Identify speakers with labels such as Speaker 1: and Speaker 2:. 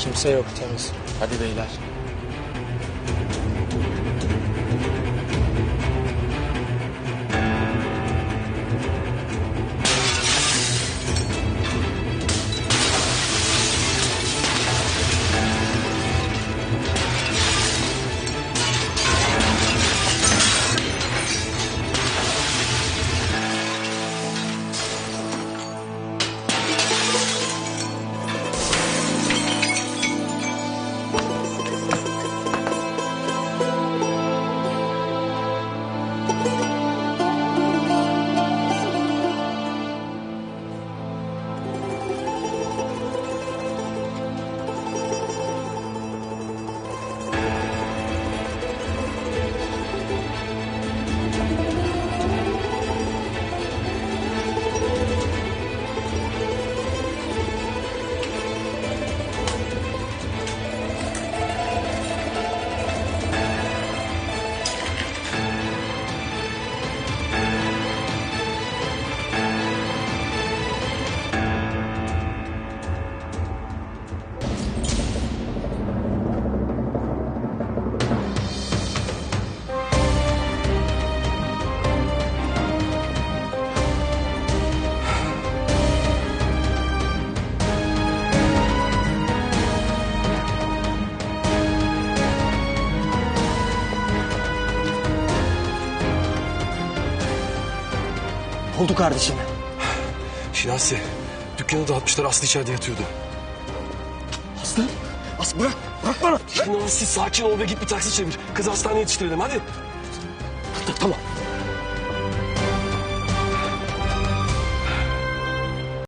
Speaker 1: Kimse yok temiz.
Speaker 2: Hadi beyler.
Speaker 1: Oldu kardeşim.
Speaker 3: Şinasi, dükkanı dağıtmışlar Aslı içeride yatıyordu.
Speaker 1: Aslı. Aslı bırak. Bırak bana.
Speaker 3: Şinasi sakin ol ve git bir taksi çevir. Kızı hastaneye yetiştirelim hadi.
Speaker 1: Tamam.